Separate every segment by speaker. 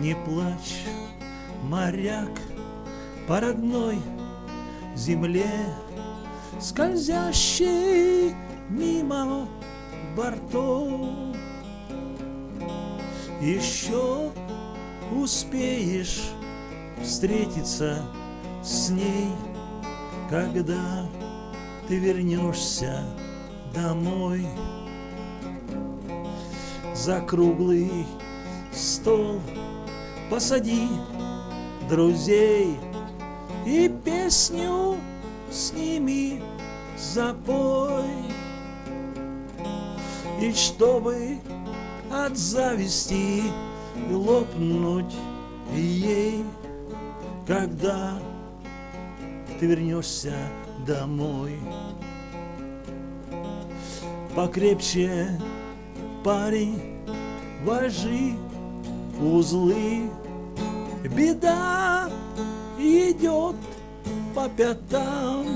Speaker 1: Не плачь, моряк, по родной земле, Скользящий мимо бортов. Еще успеешь встретиться с ней, Когда ты вернешься домой. За круглый стол посади друзей И песню с ними запой. И чтобы от зависти лопнуть ей, когда ты вернешься домой. Покрепче, парень, вожи узлы. Беда идет по пятам.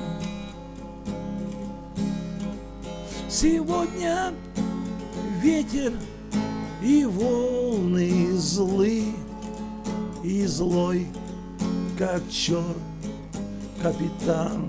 Speaker 1: Сегодня ветер и волны злы, И злой, как черт, капитан.